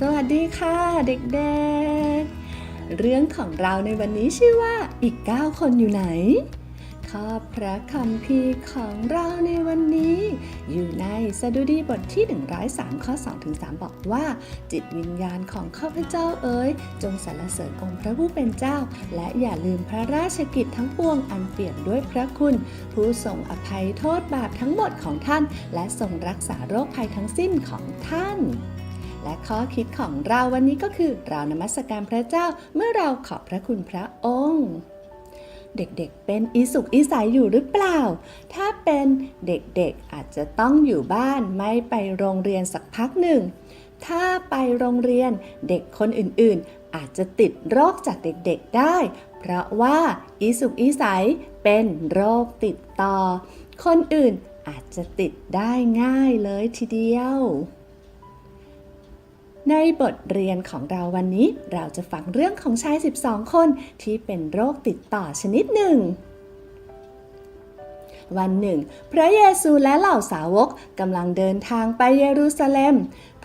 สวัสดีค่ะเด็กๆ เรื่องของเราในวันนี้ชื่อว่าอีก 9 คนอยู่ไหน ข้อพระคำพีของเราในวันนี้ อยู่ในสดุดีบทที่ 103 ข้อ 2-3 บอกว่า จิตวิญญาณของข้าพเจ้าเอ๋ย จงสรรเสริญองค์พระผู้เป็นเจ้า และอย่าลืมพระราชกิจทั้งปวงอันเปี่ยมด้วยพระคุณ ผู้ทรงอภัยโทษบาปทั้งหมดของท่าน และทรงรักษาโรคภัยทั้งสิ้นของท่าน และข้อคิดของเราวันนี้ก็คือเรานมัสการพระเจ้าเมื่อเราขอบพระคุณพระองค์ เด็กๆ เป็นอีสุกอีใสยอยู่หรือเปล่า ถ้าเป็นเด็กๆอาจจะต้องอยู่บ้านไม่ไปโรงเรียนสักพักหนึ่ง ถ้าไปโรงเรียนเด็กคนอื่นๆ อาจจะติดโรคจากเด็กๆได้ เพราะว่าอีสุกอีใสยเป็นโรคติดต่อ คนอื่นอาจจะติดได้ง่ายเลยทีเดียว ในบทเรียนของเราวันนี้เราจะฟังเรื่องของชาย 12 คนที่เป็นโรคติดต่อชนิดหนึ่ง วันหนึ่ง พระเยซูและเหล่าสาวกกำลังเดินทางไปเยรูซาเล็ม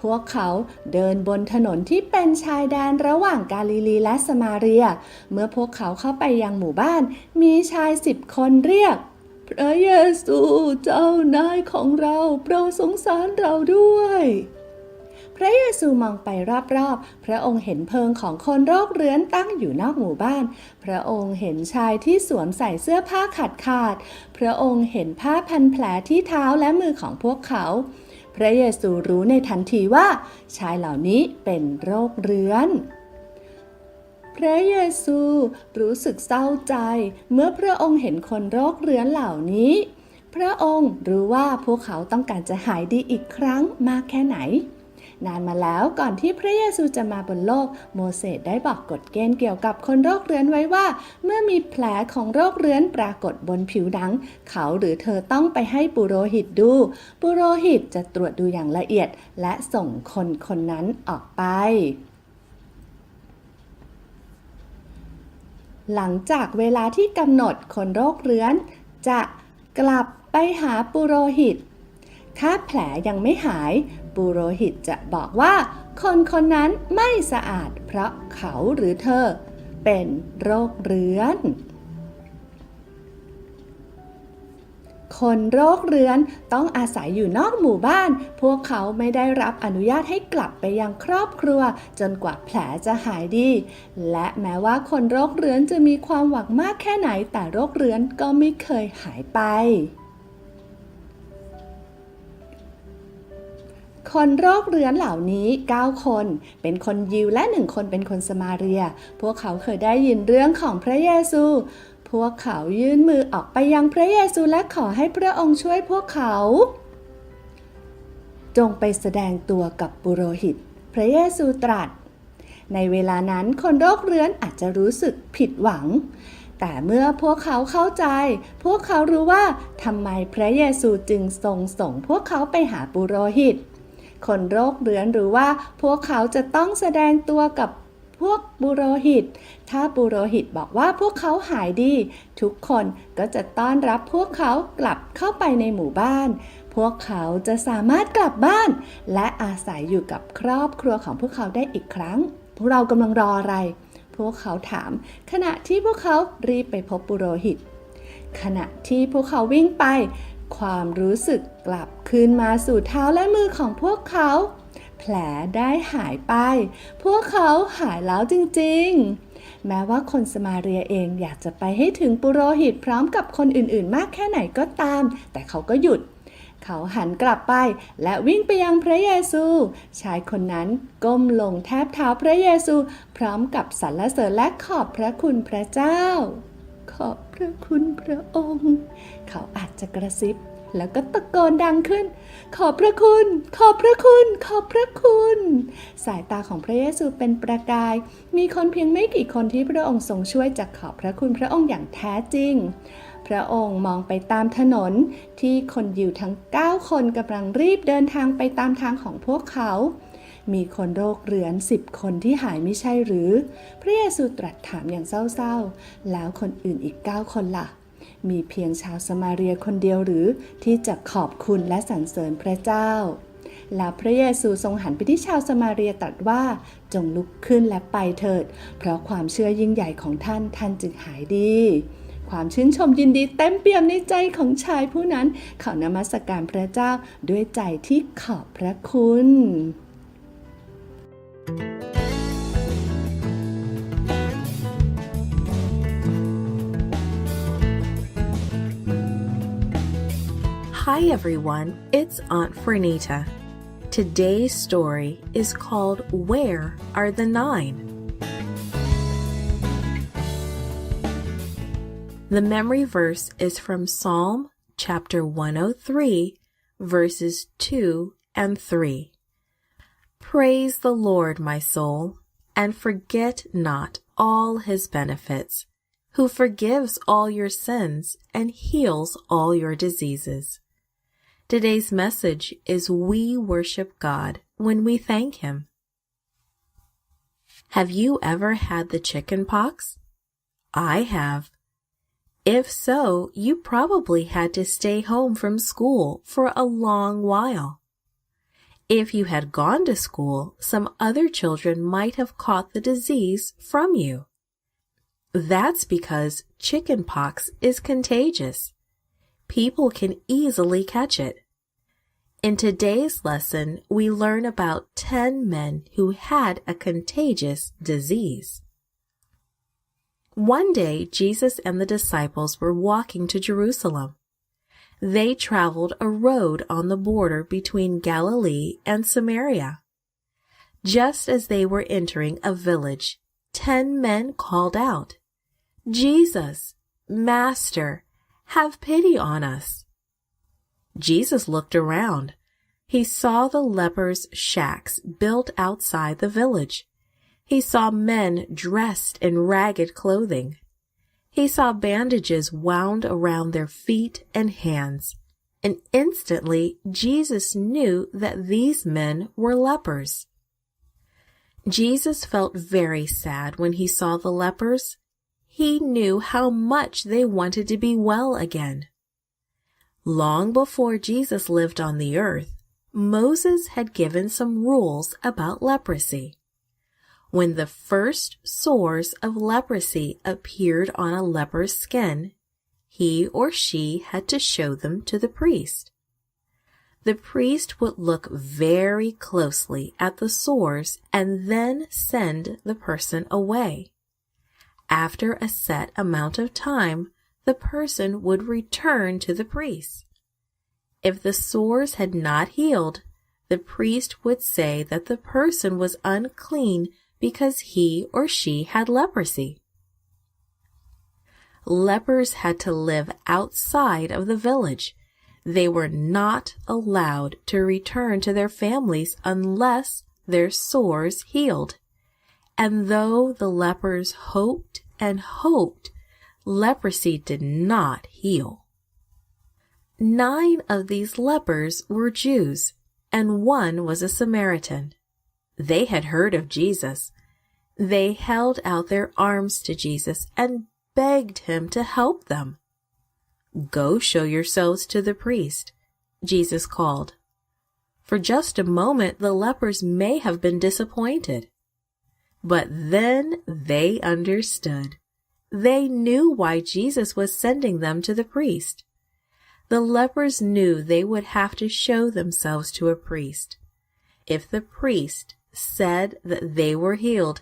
พวกเขาเดินบนถนนที่เป็นชายแดนระหว่างกาลิลีและสมาเรีย เมื่อพวกเขาเข้าไปยังหมู่บ้าน มีชายสิบคนเรียก พระเยซูเจ้านายของเราโปรดสงสารเราด้วย ระเยซูมองไปรอบๆ พระองค์เห็นเพิงของคนโรคเรื้อนตั้งอยู่นอกหมู่บ้าน พระองค์เห็นชายที่สวมใส่เสื้อผ้าขาดขาด พระองค์เห็นผ้าพันแผลที่เท้าและมือของพวกเขา พระเยซูรู้ในทันทีว่า ชายเหล่านี้เป็นโรคเรื้อนพระเยซูรู้สึกเศร้าใจ เมื่อพระองค์เห็นคนโรคเรื้อนเหล่านี้ พระองค์รู้ว่าพวกเขาต้องการจะหายดีอีกครั้งมากแค่ไหน นานมาแล้วก่อนที่พระเยซูจะมาบนโลก โมเสสได้บอกกฎเกณฑ์เกี่ยวกับคนโรคเรื้อนไว้ว่า เมื่อมีแผลของโรคเรื้อนปรากฏบนผิวหนัง เขาหรือเธอต้องไปให้ปุโรหิตดู ปุโรหิตจะตรวจดูอย่างละเอียด และส่งคนคนนั้นออกไปหลังจากเวลาที่กำหนดคนโรคเรื้อน จะกลับไปหาปุโรหิต ถ้าแผลยังไม่หาย ปุโรหิตจะบอกว่า คนคนนั้นไม่สะอาดเพราะเขาหรือเธอ เป็นโรคเรื้อน คนโรคเรื้อนต้องอาศัยอยู่นอกหมู่บ้าน พวกเขาไม่ได้รับอนุญาตให้กลับไปยังครอบครัว จนกว่าแผลจะหายดี และแม้ว่าคนโรคเรื้อนจะมีความหวังมากแค่ไหน แต่โรคเรื้อนก็ไม่เคยหายไป คนโรคเรื้อนเหล่านี้ 9 คน เป็นคนยิวและหนึ่งคนเป็นคนสมาเรีย พวกเขาเคยได้ยินเรื่องของพระเยซู พวกเขายื่นมือออกไปยังพระเยซูและขอให้พระองค์ช่วยพวกเขา จงไปแสดงตัวกับปุโรหิต พระเยซูตรัส ในเวลานั้นคนโรคเรื้อนอาจจะรู้สึกผิดหวังแต่เมื่อพวกเขาเข้าใจ พวกเขารู้ว่าทำไมพระเยซูจึงทรงส่งพวกเขาไปหาปุโรหิต คนโรคเรื้อนหรือว่าพวกเขาจะต้องแสดงตัวกับพวกบุโรหิต ถ้าบุโรหิตบอกว่าพวกเขาหายดี ทุกคนก็จะต้อนรับพวกเขากลับเข้าไปในหมู่บ้าน พวกเขาจะสามารถกลับบ้าน และอาศัยอยู่กับครอบครัวของพวกเขาได้อีกครั้ง พวกเรากำลังรออะไร พวกเขาถาม ขณะที่พวกเขารีบไปพบปุโรหิต ขณะที่พวกเขาวิ่งไป ความรู้สึกกลับคืนมาสู่เท้าและมือของพวกเขา แผลได้หายไป พวกเขาหายแล้วจริงๆ แม้ว่าคนสมาเรียเองอยากจะไปให้ถึงปุโรหิตพร้อมกับคนอื่นๆ มากแค่ไหนก็ตาม แต่เขาก็หยุด เขาหันกลับไปและวิ่งไปยังพระเยซู ชายคนนั้นก้มลงแทบเท้าพระเยซู พร้อมกับสรรเสริญและขอบพระคุณพระเจ้า ขอบ ระคุณพระองค์ เขาอาจจะกระซิบ แล้วก็ตะโกนดังขึ้น ขอบพระคุณ ขอบพระคุณ ขอบพระคุณ สายตาของพระเยซูเป็นประกาย มีคนเพียงไม่กี่คนที่พระองค์ทรงช่วยจากขอบพระคุณพระองค์อย่างแท้จริงพระองค์มองไปตามถนนที่คนยิวทั้ง 9 คนกำลังรีบเดินทางไปตามทางของพวกเขา มีคนโรคเรื้อนสิบคนที่หายไม่ใช่หรือ พระเยซูตรัสถามอย่างเศร้าๆ แล้วคนอื่นอีก9คนล่ะ มีเพียงชาวสมาเรียคนเดียวหรือที่จะขอบคุณและสรรเสริญพระเจ้า แล้วพระเยซูทรงหันไปที่ชาวสมาเรียตรัสว่าจงลุกขึ้นและไปเถิด เพราะความเชื่อยิ่งใหญ่ของท่านท่านจึงหายดีความชื่นชมยินดีเต็มเปี่ยมในใจของชายผู้นั้น เขานมัสการพระเจ้าด้วยใจที่ขอบพระคุณ Hi everyone, it's Aunt Fernita. Today's story is called Where Are the Nine? The memory verse is from Psalm chapter 103, verses 2 and 3. Praise the Lord, my soul, and forget not all his benefits, who forgives all your sins and heals all your diseases. Today's message is we worship God when we thank Him. Have you ever had the chicken pox? I have. If so, you probably had to stay home from school for a long while. If you had gone to school, some other children might have caught the disease from you. That's because chicken pox is contagious people can easily catch it. In today's lesson, we learn about 10 men who had a contagious disease. One day, Jesus and the disciples were walking to Jerusalem. They traveled a road on the border between Galilee and Samaria. Just as they were entering a village, 10 men called out, Jesus, Master, have pity on us. Jesus looked around. He saw the lepers' shacks built outside the village. He saw men dressed in ragged clothing. He saw bandages wound around their feet and hands. And instantly Jesus knew that these men were lepers. Jesus felt very sad when he saw the lepers. He knew how much they wanted to be well again. Long before Jesus lived on the earth, Moses had given some rules about leprosy. When the first sores of leprosy appeared on a leper's skin, he or she had to show them to the priest. The priest would look very closely at the sores and then send the person away. After a set amount of time, the person would return to the priest. If the sores had not healed, the priest would say that the person was unclean because he or she had leprosy. Lepers had to live outside of the village. They were not allowed to return to their families unless their sores healed. And though the lepers hoped and hoped, leprosy did not heal. Nine of these lepers were Jews, and one was a Samaritan. They had heard of Jesus. They held out their arms to Jesus and begged him to help them. Go show yourselves to the priest, Jesus called. For just a moment, the lepers may have been disappointed. But then they understood. They knew why Jesus was sending them to the priest. The lepers knew they would have to show themselves to a priest. If the priest said that they were healed,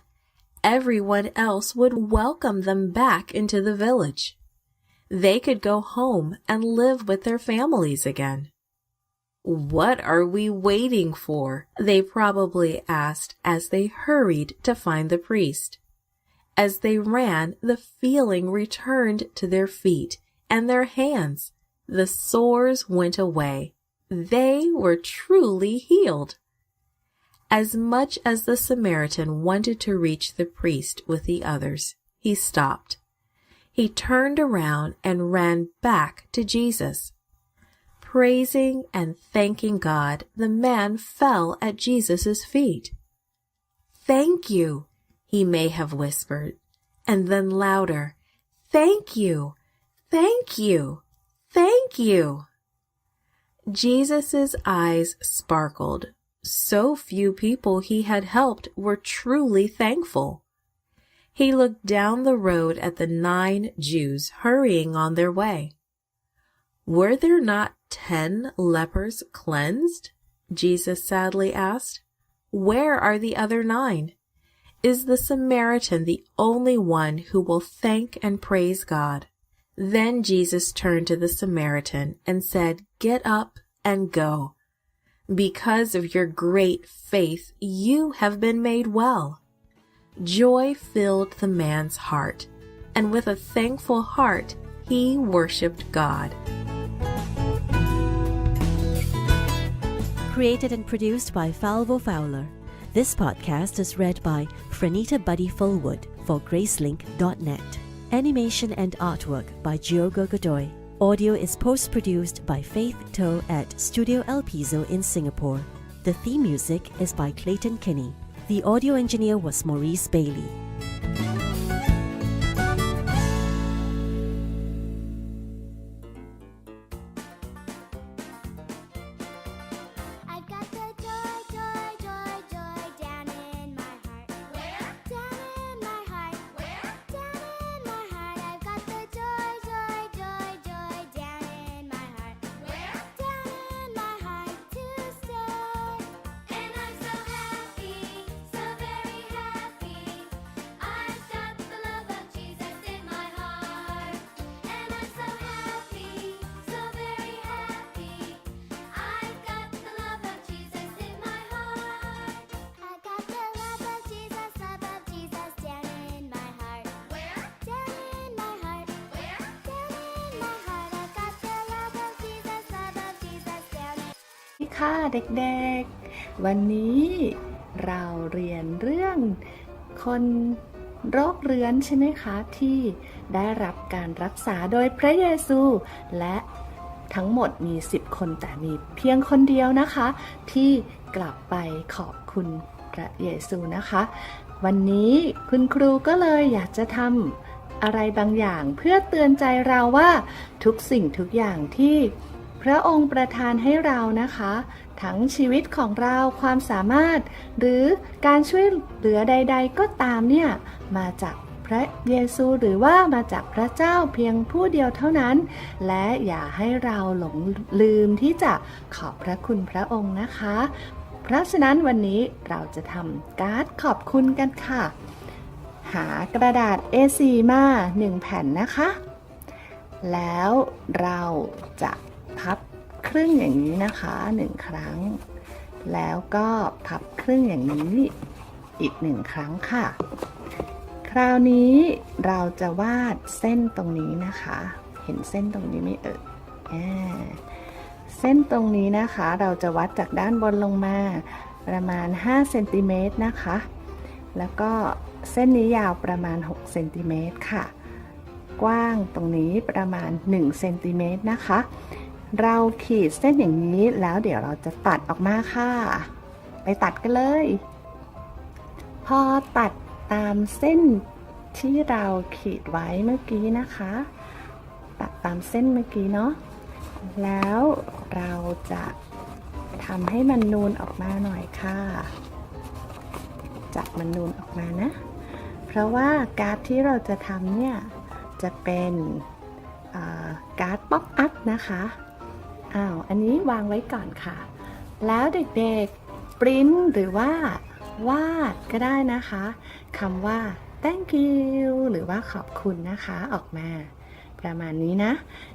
everyone else would welcome them back into the village. They could go home and live with their families again. What are we waiting for? They probably asked as they hurried to find the priest. As they ran, the feeling returned to their feet and their hands. The sores went away. They were truly healed. As much as the Samaritan wanted to reach the priest with the others, he stopped. He turned around and ran back to Jesus. Praising and thanking God, the man fell at Jesus' feet. Thank you, he may have whispered, and then louder, Thank you, thank you, thank you. Jesus' eyes sparkled, so few people he had helped were truly thankful. He looked down the road at the nine Jews hurrying on their way. Were there not ten lepers cleansed? Jesus sadly asked. Where are the other nine? Is the Samaritan the only one who will thank and praise God? Then Jesus turned to the Samaritan and said, Get up and go. Because of your great faith, you have been made well. Joy filled the man's heart, and with a thankful heart, he worshiped God. Created and produced by Falvo Fowler. This podcast is read by Franita Buddy Fullwood for Gracelink.net. Animation and artwork by Giogo Godoy. Audio is post produced by Faith Toe at Studio El Piso in Singapore. The theme music is by Clayton Kinney. The audio engineer was Maurice Bailey. ดีค่ะเด็กๆ วันนี้เราเรียนเรื่องคนโรคเรื้อนใช่ไหมคะ ที่ได้รับการรักษาโดยพระเยซู และทั้งหมดมี 10 คนแต่มีเพียงคนเดียวนะคะ ที่กลับไปขอบคุณพระเยซูนะคะ วันนี้คุณครูก็เลยอยากจะทำอะไรบางอย่างเพื่อเตือนใจเราว่าทุกสิ่งทุกอย่างที่ พระองค์ประทานให้เรานะคะ ทั้งชีวิตของเราความสามารถ หรือการช่วยเหลือใด ๆ ก็ตามเนี่ยมาจากพระเยซูหรือว่ามาจากพระเจ้าเพียงผู้เดียวเท่านั้น และอย่าให้เราหลงลืมที่จะขอบพระคุณพระองค์นะคะ เพราะฉะนั้นวันนี้เราจะทำการ์ดขอบคุณกันค่ะ หากระดาษ A4 มา 1 แผ่นนะคะ แล้วเราจะ พับครึ่งอย่างนี้นะคะหนึ่งครั้ง แล้วก็พับครึ่งอย่างนี้อีกหนึ่งครั้งค่ะ คราวนี้เราจะวาดเส้นตรงนี้นะคะ เห็นเส้นตรงนี้ไหมเอ่ยอ่าเส้นตรงนี้นะคะเราจะวัดจากด้านบนลงมาประมาณ5เซนติเมตรนะคะ แล้วก็เส้นนี้ยาวประมาณ6เซนติเมตรค่ะ กว้างตรงนี้ประมาณ1เซนติเมตรนะคะ เราขีดเส้นอย่างนี้แล้วเดี๋ยวเราจะตัดออกมาค่ะ ไปตัดกันเลย พอตัดตามเส้นที่เราขีดไว้เมื่อกี้นะคะ ตัดตามเส้นเมื่อกี้เนาะแล้วเราจะทำให้มันนูนออกมาหน่อยค่ะจับมันนูนออกมานะ เพราะว่าการ์ดที่เราจะทำเนี่ยจะเป็นการ์ดป๊อปอัพนะคะ อ้าวอันนี้วางไว้ก่อนค่ะ แล้วเด็กๆปริ้นหรือว่าวาดก็ได้นะคะคำว่า thank you หรือว่าขอบคุณนะคะออกมา ประมาณนี้นะ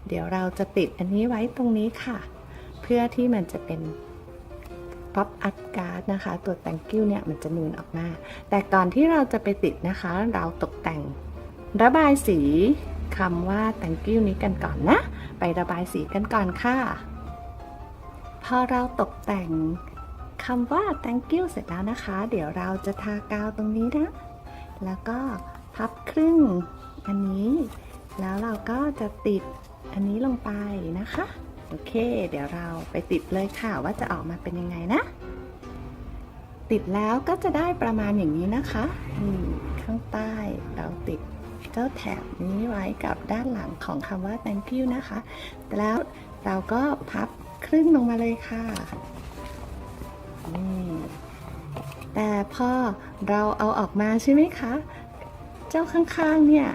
เดี๋ยวเราจะติดอันนี้ไว้ตรงนี้ค่ะ เพื่อที่มันจะเป็น pop up card นะคะ ตัว thank you เนี่ยมันจะนูนออกมา แต่ก่อนที่เราจะไปติดนะคะ เราตกแต่งระบายสี คำว่า thank you นี้กันก่อนนะ ไประบายสีกันก่อนค่ะ พอเราตกแต่งคำว่า thank you เสร็จแล้วนะคะ เดี๋ยวเราจะทากาวตรงนี้นะ แล้วก็พับครึ่ง อันนี้ แล้วเราก็จะติดอันนี้ลงไปนะคะ โอเค เดี๋ยวเราไปติดเลยค่ะว่าจะออกมาเป็นยังไงนะ ติดแล้วก็จะได้ประมาณอย่างนี้นะคะนี่ข้างใต้เราติด เจ้าแถบนี้ไว้กับด้านหลังของคำว่า thank you นะคะ แล้วเราก็พับครึ่งลงมาเลยค่ะนี่แต่พอเราเอาออกมาใช่ไหมคะ เจ้าข้างๆเนี่ย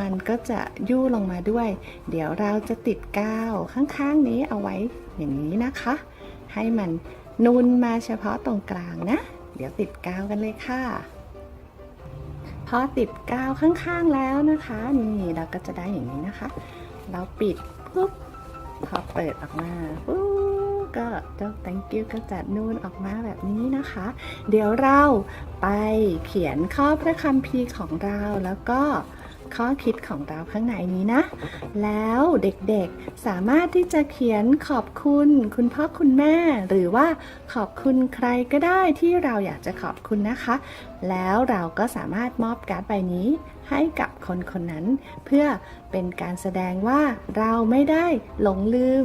มันก็จะยู่ลงมาด้วย เดี๋ยวเราจะติดกาวข้างๆนี้เอาไว้อย่างนี้นะคะ ให้มันนูนมาเฉพาะตรงกลางนะ เดี๋ยวติดกาวกันเลยค่ะ พอติดกาวข้างๆแล้วนะคะ นี่เราก็จะได้อย่างนี้นะคะ เราปิดปุ๊บพอเปิดออกมาปุ๊บก็เจ้า thank you ก็จะนูนออกมาแบบนี้นะคะ เดี๋ยวเราไปเขียนข้อพระคัมภีร์ของเราแล้วก็ ข้อคิดของเราข้างในนี้นะ แล้วเด็กๆสามารถที่จะเขียนขอบคุณ คุณพ่อคุณแม่ หรือว่าขอบคุณใครก็ได้ที่เราอยากจะขอบคุณนะคะ แล้วเราก็สามารถมอบการ์ดใบนี้ให้กับคนคนนั้น เพื่อเป็นการแสดงว่าเราไม่ได้หลงลืม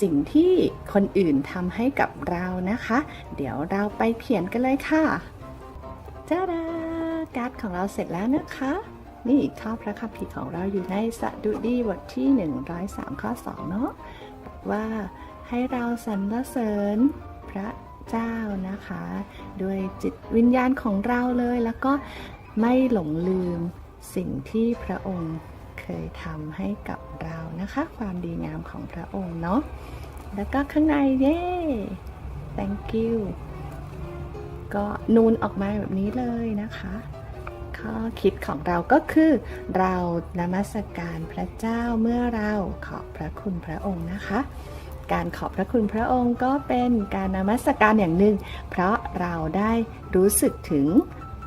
สิ่งที่คนอื่นทำให้กับเรานะคะ เดี๋ยวเราไปเขียนกันเลยค่ะจ้าดาการ์ดของเราเสร็จแล้วนะคะ นี่ข้อพระคัมภีร์ของเราอยู่ในสดุดีบทที่ 103 ข้อ 2 เนาะบอกว่าให้เราสรรเสริญพระเจ้านะคะด้วยจิตวิญญาณของเราเลยแล้วก็ไม่หลงลืมสิ่งที่พระองค์เคยทำให้กับเรานะคะ ความดีงามของพระองค์เนาะแล้วก็ข้างในเย้ thank you ก็นูนออกมาแบบนี้เลยนะคะ ข้อคิดของเราก็คือ เรานมัสการพระเจ้าเมื่อเราขอบพระคุณพระองค์นะคะ การขอบพระคุณพระองค์ก็เป็นการนมัสการอย่างหนึ่ง เพราะเราได้รู้สึกถึง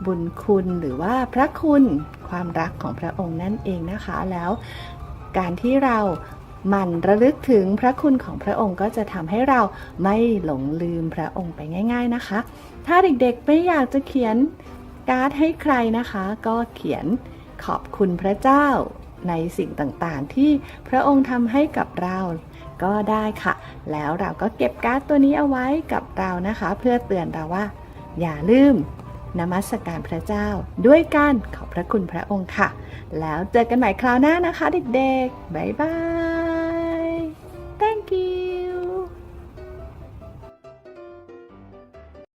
บุญคุณหรือว่าพระคุณความรักของพระองค์นั่นเองนะคะ แล้ว การที่เราหมั่นระลึกถึงพระคุณของพระองค์ก็จะทำให้เราไม่หลงลืมพระองค์ไปง่าย ๆนะคะ ถ้าเด็กๆไม่อยากจะเขียน การ์ดให้ใครนะคะ ก็เขียนขอบคุณพระเจ้าในสิ่งต่างๆ ที่พระองค์ทำให้กับเราก็ได้ค่ะ แล้วเราก็เก็บการ์ดตัวนี้เอาไว้กับเรานะคะ เพื่อเตือนเราว่า อย่าลืมนมัสการพระเจ้า ด้วยการขอบพระคุณพระองค์ค่ะ แล้วเจอกันใหม่คราวหน้านะคะเด็กๆ บ๊ายบาย